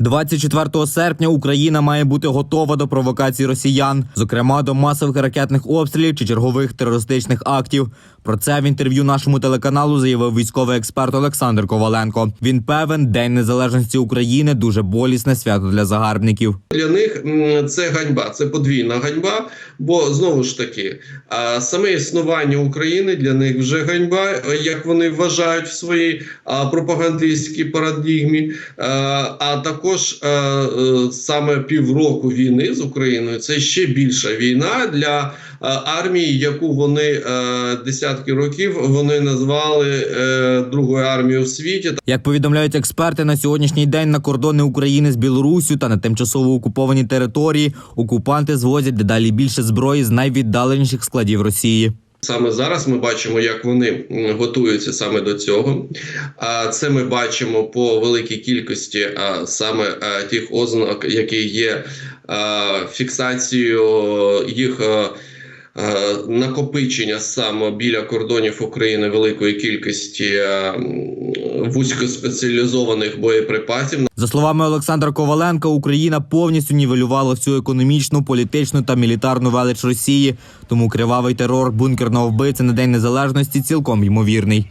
24 серпня Україна має бути готова до провокацій росіян, зокрема до масових ракетних обстрілів чи чергових терористичних актів. Про це в інтерв'ю нашому телеканалу заявив військовий експерт Олександр Коваленко. Він певен, День Незалежності України дуже болісне свято для загарбників. Для них це ганьба, це подвійна ганьба. Бо знову ж таки, саме існування України для них вже ганьба, як вони вважають в своїй пропагандистській парадігмі. А, також е, саме півроку війни з Україною це ще більша війна для армії, яку вони е, десятки років вони назвали е, другою армією в світі. Як повідомляють експерти, на сьогоднішній день на кордони України з Білоруссю та на тимчасово окуповані території окупанти звозять дедалі більше зброї з найвіддаленіших складів Росії. Саме зараз ми бачимо, як вони готуються саме до цього. А це ми бачимо по великій кількості а, саме тих ознак, які є фіксацією їх. А, Накопичення саме біля кордонів України великої кількості вузькоспеціалізованих боєприпасів. За словами Олександра Коваленка, Україна повністю нівелювала всю економічну, політичну та мілітарну велич Росії. Тому кривавий терор бункерного вбивця на День Незалежності цілком ймовірний.